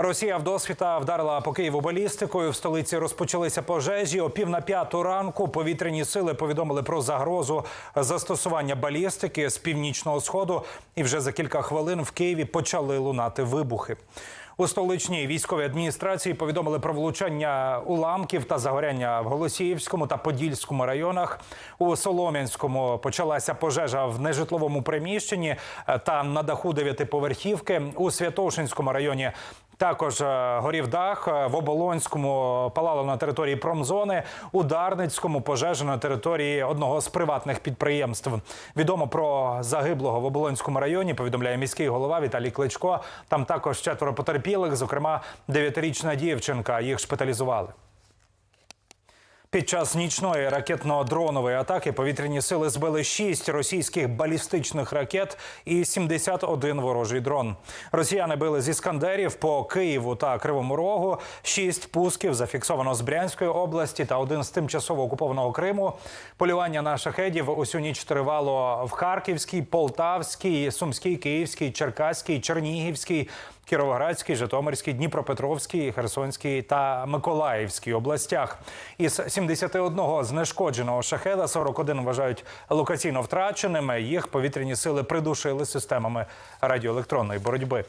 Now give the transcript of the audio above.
Росія вдосвіта вдарила по Києву балістикою. В столиці розпочалися пожежі. О пів на п'яту ранку повітряні сили повідомили про загрозу застосування балістики з північного сходу. І вже за кілька хвилин в Києві почали лунати вибухи. У столичній військовій адміністрації повідомили про влучання уламків та загоряння в Голосіївському та Подільському районах. У Солом'янському почалася пожежа в нежитловому приміщенні та на даху дев'ятиповерхівки. У Святошинському районі також е, горів дах Е, в Оболонському палало на території промзони. У Дарницькому пожежа на території одного з приватних підприємств. Відомо про загиблого в Оболонському районі. Повідомляє міський голова Віталій Кличко. Там також четверо потерпілих, зокрема дев'ятирічна дівчинка. Їх шпиталізували. Під час нічної ракетно-дронової атаки повітряні сили збили 6 російських балістичних ракет і 71 ворожий дрон. Росіяни били зі скандерів по Києву та Кривому Рогу. Шість пусків зафіксовано з Брянської області та один з тимчасово окупованого Криму. Полювання на шахедів усю ніч тривало в Харківській, Полтавській, Сумській, Київській, Черкаській, Чернігівській. Кіровоградській, Житомирській, Дніпропетровській, Херсонській та Миколаївській областях. Із 71 знешкодженого шахеда 41 вважають локаційно втраченими. Їх повітряні сили придушили системами радіоелектронної боротьби.